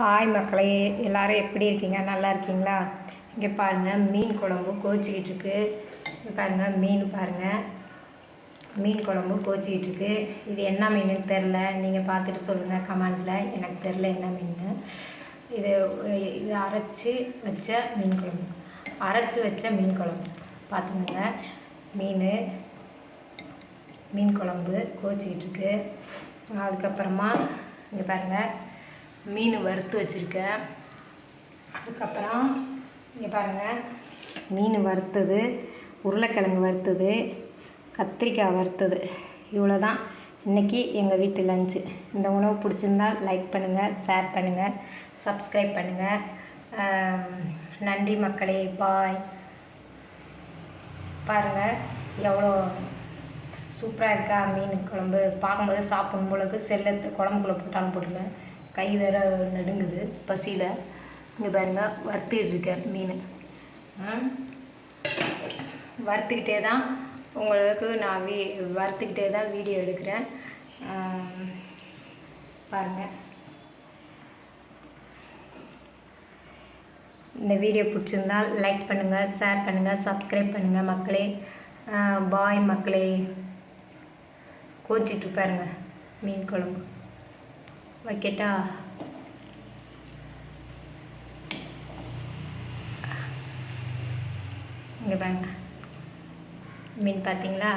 Hi மக்களே எல்லோரும் எப்படி இருக்கீங்க? நல்லா இருக்கீங்களா? இங்கே பாருங்கள் மீன் குழம்பு கோச்சிக்கிட்டு இருக்கு. பாருங்கள் மீன் பாருங்கள் மீன் குழம்பு கோச்சிக்கிட்டு இருக்கு. இது என்ன மீனுன்னு தெரில நீங்கள் பார்த்துட்டு சொல்லுங்கள் கமெண்டில். எனக்கு தெரில என்ன மீன் இது இது அரைச்சி வச்ச மீன் குழம்பு. அரைச்சி வச்ச மீன் குழம்பு. பார்த்துக்கோங்க. மீன் மீன் குழம்பு கோச்சிக்கிட்டு இருக்கு. அதுக்கப்புறமா இங்கே பாருங்கள் மீன் வறுத்து வச்சுருக்கேன். அதுக்கப்புறம் இங்கே பாருங்கள் மீன் வறுத்தது உருளைக்கிழங்கு வறுத்தது கத்திரிக்காய் வறுத்தது. இவ்வளோ தான் இன்றைக்கி எங்கள் வீட்டு லஞ்சு இந்த உணவு பிடிச்சிருந்தா லைக் பண்ணுங்கள் ஷேர் பண்ணுங்கள் சப்ஸ்கிரைப் பண்ணுங்கள் நன்றி மக்களே பாய் பாருங்கள் எவ்வளோ சூப்பராக இருக்கா மீன் குழம்பு. பார்க்கும்போது சாப்பிடும் பொழுது செல்லத்து குழம்புக்குள்ளே போட்டாலும் போட்டுருவேன் கை வேற நடுங்குது பசியில். இங்கே பாருங்க வறுத்துக்கிட்டு இருக்கேன் மீன் வறுத்துக்கிட்டே தான் உங்களுக்கு நான் வீ வறுத்துக்கிட்டே தான் வீடியோ எடுக்கிறேன். பாருங்கள் பாருங்க. இந்த வீடியோ பிடிச்சிருந்தால் லைக் பண்ணுங்கள் ஷேர் பண்ணுங்கள் சப்ஸ்கிரைப் பண்ணுங்கள் மக்களே. பாய் மக்களே. கோச்சிட்டு பாருங்க மீன் குழம்பு. வைக்கட்டா இங்கே பாருங்க மீன் பார்த்தீங்களா